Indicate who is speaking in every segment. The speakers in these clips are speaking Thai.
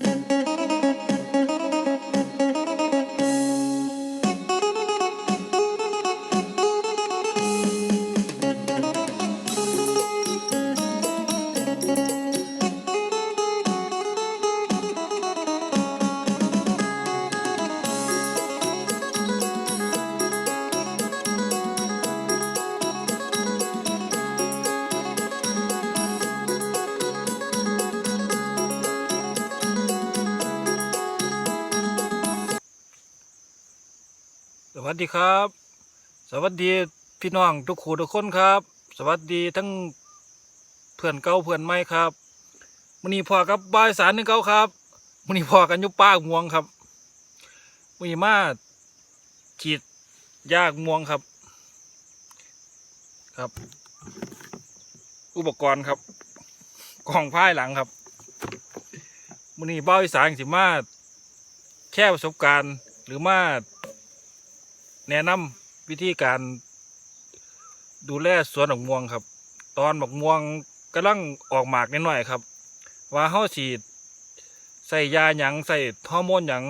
Speaker 1: สวั สดีครับ สวัสดีพี่น้องทุกคู่ทุกคนครับ สวัสดีทั้งเพื่อนเก่าเพื่อนใหม่ครับมื้อนี้พอกับบายสารนึงเก่าครับมื้อนี้พอกันยู่ป้าม่วงครับมีมาฉีดยากม่วงครับ ครับ อุปกรณ์ครับกล่องพายหลังครับมื้อนี้บ้าอีสานสิมาแค่ประสบการณ์หรือมา แนะนำวิธีการดูแลสวนดอกม่วงครับ ตอนดอกม่วงกำลังออกหมากนิดหน่อยครับ ว่าเฮาสีดใส่ยาหยังใส่ฮอร์โมนหยัง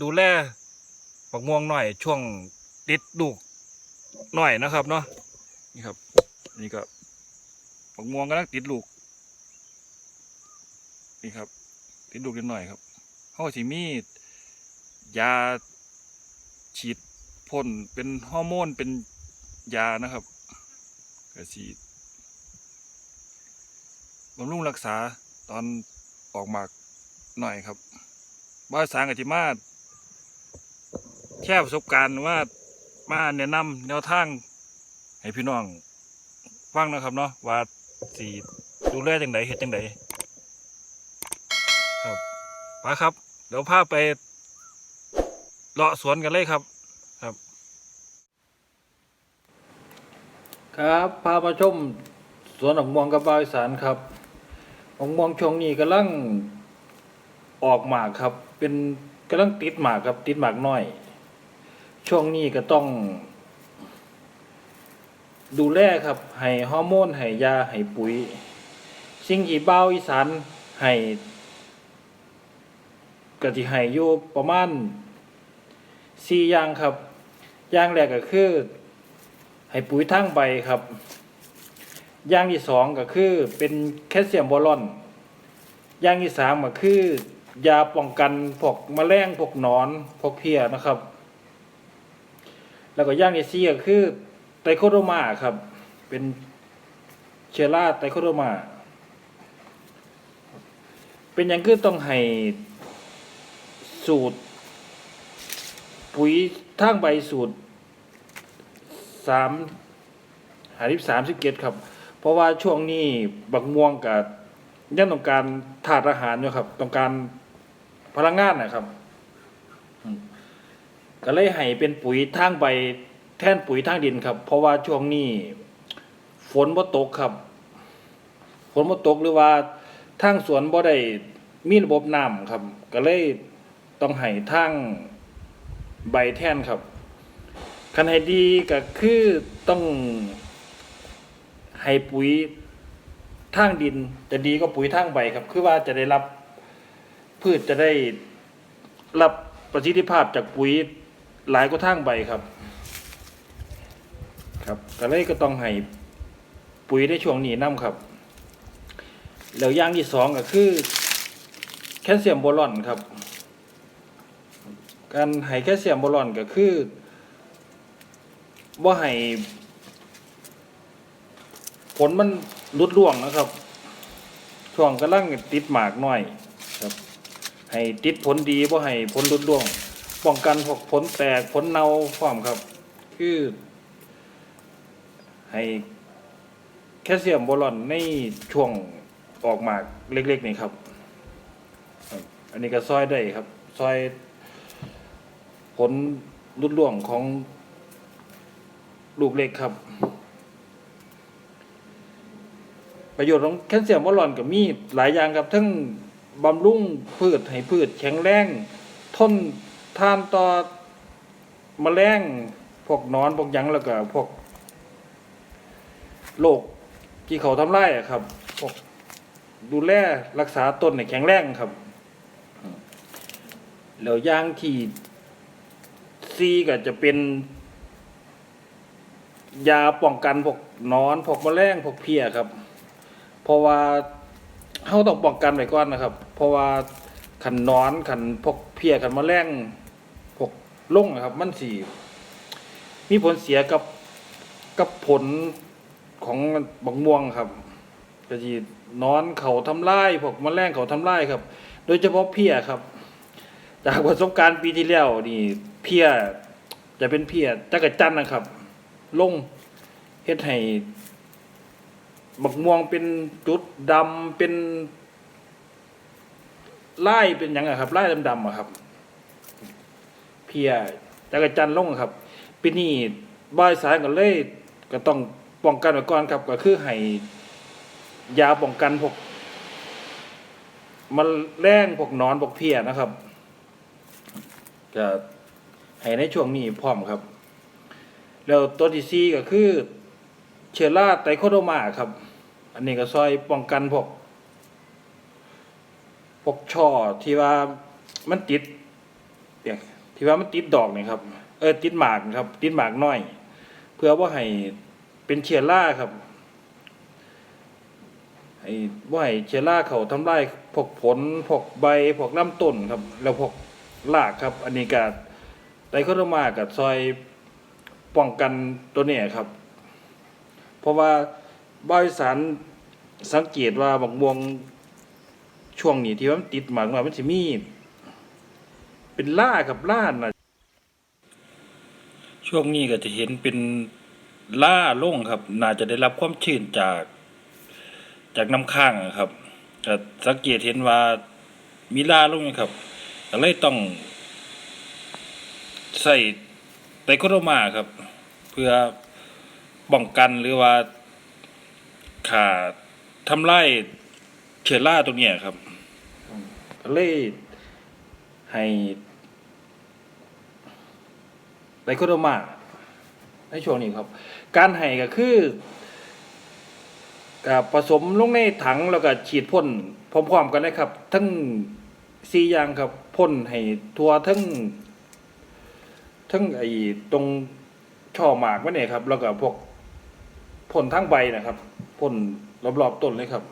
Speaker 1: ดูแลดอกม่วงหน่อย ช่วงติดลูกหน่อยนะครับเนาะนี่ครับนี่ก็ดอกม่วงกำลังติดลูกนี่ครับ ติดลูกนิดหน่อยครับเฮาสิมียาฉีด พ่นเป็นฮอร์โมนเป็นยานะครับกระสีบำรุงรักษาตอนออกหมากหน่อยครับบ้านสางอธิมาแค่ประสบการณ์ว่ามาแนะนำแนวทางให้พี่น้องฟังนะครับเนาะว่าสีดูแลจังไดเฮ็ดจังไดครับไปครับ เดี๋ยวพาไปเลาะสวนกันเลยครับ ครับพามาชมสวนดอกม่วงกับบาวอีสานครับดอกม่วงช่วงนี้กำลังออกหมากครับ เป็นกำลังติดหมากครับ ติดหมากน้อย ช่วงนี้ก็ต้อง ดูแลครับ ให้ฮอร์โมนให้ยาให้ปุ๋ย สิ่งที่บ่าวอีสานให้ก็สิให้อยู่ประมาณสี่อย่างครับ อย่างแรกก็คือ ให้ปุ๋ยทั้งใบครับอย่างที่สองก็คือเป็นแคลเซียมบอลอนอย่างที่สามก็คือยาป้องกันพวกมแมลงพวกหนอนพวกเพี้ยนะครับ แล้วก็อย่างที่สี่ก็คือไตโคโดมาครับ เป็นเชื้อราไตโคโดมา เป็นอย่างคือต้องให้สูตร ปุ๋ยทางใบสูตร สามหาทิสามสิบเกตครับ เพราะว่าช่วงนี้บักม่วงกับยังต้องการถาดอาหารอยู่ครับ ต้องการพลังงานนะครับ ก็เลยให้เป็นปุ๋ยทางใบแทนปุ๋ยทางดินครับ เพราะว่าช่วงนี้ฝนบ่ตกครับ ฝนบ่ตกหรือว่าทางสวนบ่ได้มีระบบน้ำครับ ก็เลยต้องให้ทางใบแท่นครับ คันให้ดีก็คือต้องให้ปุ๋ยทางดินจะดีก็ปุ๋ยทางใบครับ คือว่าจะได้รับพืชจะได้รับประสิทธิภาพจากปุ๋ยหลายกว่าทางใบครับ ครับก็เลยก็ต้องให้ปุ๋ยในช่วงนี้นํครับ แล้วอย่างที่สองก็คือ แคลเซียมโบรอนครับ การให้แคลเซียมบอลอนก็คือ ว่าให้ผลมันลดล่วงนะครับ ช่วงกำลังติดหมากน้อยครับ ให้ติดผลดีว่าให้ผลลดล่วง ป้องกันพวกผลแตกผลเน่าพร้อมครับ คือ ให้แคลเซียมบอลอนในช่วงออกหมากเล็ก ๆ นี่ครับครับอันนี้ก็ซอยได้ครับ ซอยผลรุดร่วงของ ลูกเล็กครับ ประโยชน์ของแคลเซียมวอลลอนก็มีหลายอย่างครับ ทั้งบำรุงพืชให้พืชแข็งแรงทนทานต่อมแมลงพวกนอนพวกยังแล้วก็พวกโรคที่เขาทำลายอะครับ พวกดูแลรักษาต้นให้แข็งแรงครับแล้วย่างที่ซีก็จะเป็น ยาป้องกันพวกนอนพวกแมลงพวกเพี้ยครับ เพราะว่าเขาต้องป้องกันไว้ก่อนนะครับ เพราะว่าขันนอนขันพวกเพี้ยขันแมลงพวกลุ่งนะครับ มันสีมีผลเสียกับกับผลของบักม่วงครับก็จีนอนเขาทำลายพวกแมลงเขาทำลายครับ โดยเฉพาะเพี้ยครับ จากประสบการณ์ปีที่แล้วนี่เพี้ยจะเป็นเพี้ยจักรจันนะครับ ลงเฮ็ดให้บักม่วงเป็นจุดดำเป็นลายเป็นหยังอะครับลายดำๆอะครับ เพียจักรจันลงครับปีนี้บ่ายสายก็เลยก็ต้องป้องกันไว้ก่อนครับก็คือให้ยาป้องกันพวกมันแรงพวกนอนพวกเพียนะครับก็ให้ในช่วงนี้พร้อมครับ แล้วตัวที่สี่ก็คือเชื้อราไตโคโดมาครับ อันนี้ก็ซอยป้องกันพวกพวกช่อที่ว่ามันติดเนี่ยที่ว่ามันติดดอกนี่ครับ เออติดหมากครับ ติดหมากน้อย เพื่อว่าให้เป็นเชื้อราครับให้ว่าให้เชื้อราเขาทำลายพวกผลพวกใบพวกลำต้นครับ แล้วพวกรากครับ อันนี้ก็ไตโคโดมากับซอย ป้องกันตัวเนี้ครับ เพราะว่าบริษัทสังเกตว่าบักม่วงช่วงนี้ที่ว่ามันติดหมากมามันสิมี เป็นล่ากับล่านะช่วงนี้ก็จะเห็นเป็นล่าล่งครับ น่าจะได้รับความชื้นจากจากน้ำค้างครับก็สังเกตเห็นว่ามีล่าล่งนะครับก็เลยต้องใส่ โคโดมาครับ เพื่อป้องกันหรือว่าขาทำลายเชื้อราตรงเนี้ยครับเลยให้ไตโคโดมาในช่วงนี้ครับ การให้ก็คือกับผสมลงในถังแล้วก็ฉีดพ่นพร้อมๆกันนะครับ ทั้งสี่อย่างครับพ่นให้ทั่วทั้ง ทั้งไอ้ตรงช่อหมากมันเนี่ยครับ แล้วก็พวกพ่นทั้งใบนะครับพ่นรอบๆต้นเลยครับ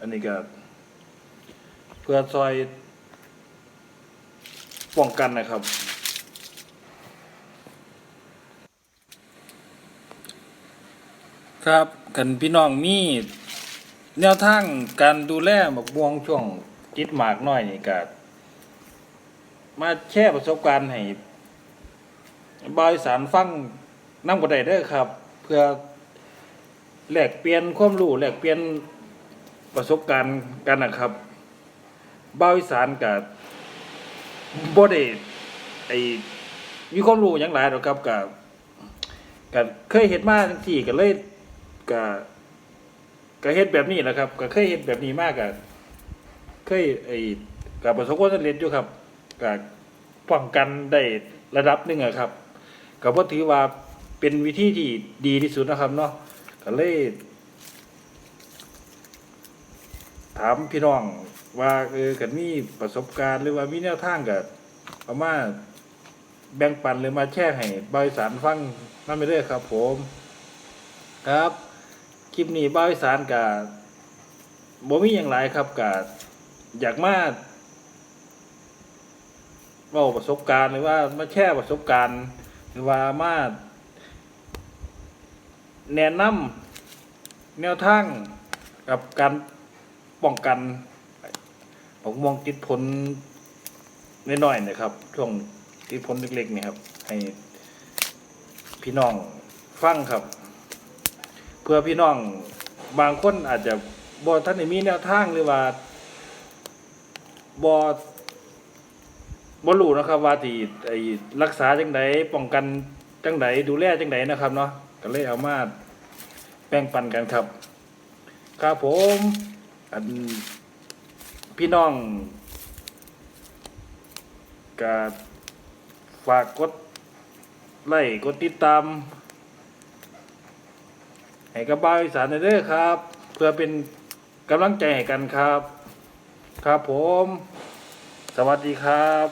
Speaker 1: อันนี้ก็เพื่อซอยป้องกันนะครับ ครับกันพี่น้องมีแนวทางการดูแลหมกม่วงช่วงจิตหมากน้อยนี่ก็มาแชร์ประสบการณ์ให้ บริสารฟังนั่งบดได้เด้ครับ เพื่อแลกเปลี่ยนความรู้แลกเปลี่ยนประสบการณ์กันนะครับบริสารกับบได้ไอมีความรู้อย่างหลายหรอกครับกับกับเคยเห็นมาทั้งที่ก็เลยกับก็เฮ็ดแบบนี้แหละครับก็เคยเฮ็ดแบบนี้มากกับเคยไอกับประสบความสำเร็จอยู่ครับกับป้องกันได้ระดับหนึ่งอะครับ ก็บ่ถือว่าเป็นวิธีที่ดีที่สุดนะครับเนาะก็เลยถามพี่น้องว่าเออกันมีประสบการณ์หรือว่ามีแนวทางก็เอามาแบ่งปันหรือมาแชร์ให้บริษัทฟังนั่นไปเรื่อยครับ ผม ครับคลิปนี้บริษัทกับบ่มีอย่างไรครับกับอยากมาเล่าประสบการณ์หรือว่ามาแชร์ประสบการณ์ หรือว่ามาแนะนำแนวทางกับการป้องกันผมมองติดผลน้อยๆนะครับ ช่วงติดผลเล็กๆเนี่ยครับ ให้พี่น้องฟังครับ เพื่อพี่น้องบางคนอาจจะบอท่านได้มีแนวทางหรือว่าบอ บรู้นะครับว่าที่ไอ้รักษาจังไดป้องกันจังไดดูแลจังไดนะครับเนาะก็เลยเอามาแบ่งปันกันครับ ครับผมอันพี่น้องก็ฝากกดไลค์กดติดตามให้กับบ้าอีสานเด้อครับ เพื่อเป็นกำลังใจให้กันครับ ครับผม สวัสดีครับ